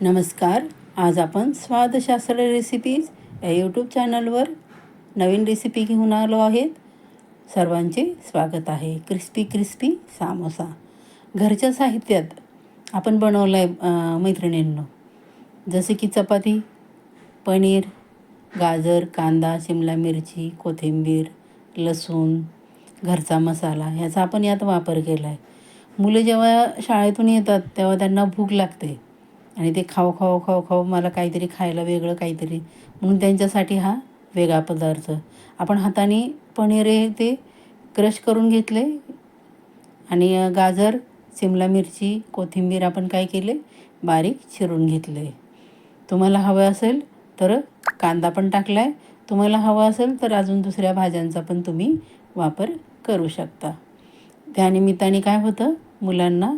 नमस्कार. आज आपण स्वादशास्त्र रेसिपीज या यूट्यूब चॅनलवर नवीन रेसिपी घेऊन आलो आहेत. सर्वांचे स्वागत आहे. Crispy crispy samosa. घरच्या साहित्यात आपण बनवलं आहे मैत्रिणींनो. जसे की चपाती पनीर गाजर कांदा शिमला मिरची कोथिंबीर लसूण घरचा मसाला ह्याचा आपण यात वापर केला आहे मुलं जेव्हा शाळेतून येतात तेव्हा त्यांना भूक लागते. आणि ते खाऊ खाऊ खाऊ खाऊ मला काहीतरी खायला वेगळं काहीतरी. म्हणून त्यांच्यासाठी हा वेगळा पदार्थ. आपण हाताने पनीर हे ते क्रश करून घेतले आणि गाजर शिमला मिरची कोथिंबीर आपण काय केले? बारीक चिरून घेतले. तुम्हाला हवं असेल तर कांदा पण टाकला आहे तुम्हाला हवं असेल तर अजून दुसऱ्या भाज्यांचा पण तुम्ही वापर करू शकता. त्यानिमित्ताने काय होतं? मुलांना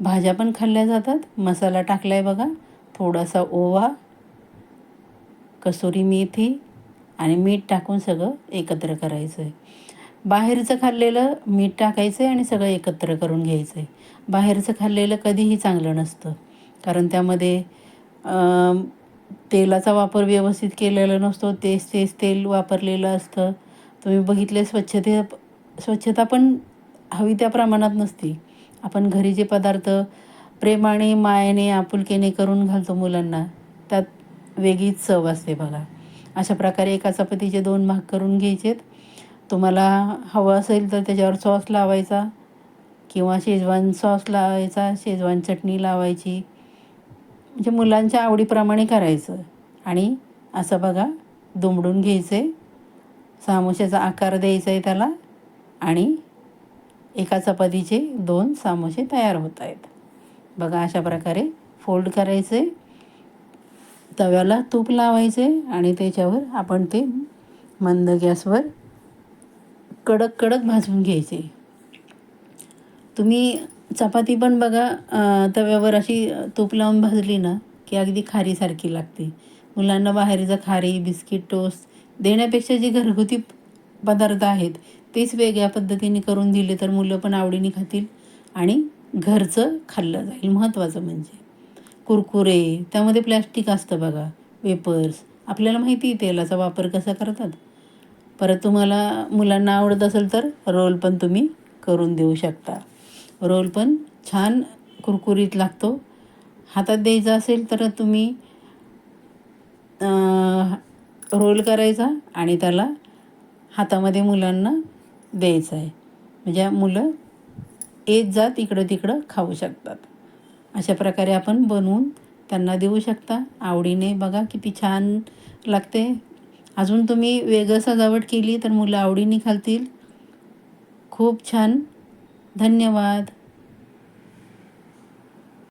भाज्या पण खाल्ल्या जातात. मसाला टाकला आहे बघा. थोडासा ओवा कसुरी मेथी आणि मीठ टाकून सगळं एकत्र करायचं आहे बाहेरचं खाल्लेलं मीठ टाकायचं आहे आणि सगळं एकत्र करून घ्यायचं आहे बाहेरचं खाल्लेलं कधीही चांगलं नसतं. कारण त्यामध्ये तेलाचा वापर व्यवस्थित केलेला नसतो. तेच तेच तेल वापरलेलं असतं. तुम्ही बघितले स्वच्छते स्वच्छता पण हवी त्या प्रमाणात नसती. आपण घरी जे पदार्थ प्रेमाने मायेने आपुलकेने करून घालतो मुलांना त्यात वेगळीच चव असते बघा. अशा प्रकारे एका चपातीचे दोन भाग करून घ्यायचेत. तुम्हाला हवं असेल तर त्याच्यावर सॉस लावायचा किंवा शेजवान सॉस लावायचा शेजवान चटणी लावायची. म्हणजे मुलांच्या आवडीप्रमाणे करायचं. आणि असं बघा दुमडून घ्यायचं आहे सामोशाचा आकार द्यायचा आहे त्याला आणि एका चपातीचे दोन सामोसे तयार होत आहेत. बघा अशा प्रकारे फोल्ड करायचे तव्याला तूप लावायचे आणि त्याच्यावर आपण ते मंद गॅसवर कडक कडक भाजून घ्यायचे. तुम्ही चपाती पण बघा तव्यावर अशी तूप लावून भाजली ना की अगदी खारीसारखी लागते. मुलांना बाहेरचं खारी बिस्किट टोस्ट देण्यापेक्षा जे घरगुती पदार्थ आहेत तेच वेगळ्या पद्धतीने करून दिले तर मुलं पण आवडीने खातील आणि घरचं खाल्लं जाईल. महत्त्वाचं म्हणजे कुरकुरे त्यामध्ये प्लॅस्टिक असतं बघा वेपर्स. आपल्याला माहिती आहे तेलाचा वापर कसा करतात. परत तुम्हाला मुलांना आवडत असेल तर रोल पण तुम्ही करून देऊ शकता. रोल पण छान कुरकुरीत लागतो. हातात द्यायचा असेल तर तुम्ही रोल करायचा आणि त्याला हातामध्ये मुलांना द्यायचं आहे. म्हणजे मुलं येत जात इकडं तिकडं खाऊ शकतात. अशा प्रकारे आपण बनवून त्यांना देऊ शकता. आवडीने बघा किती छान लागते. अजून तुम्ही वेगळं सजावट केली तर मुलं आवडीने खालतील. खूप छान. धन्यवाद.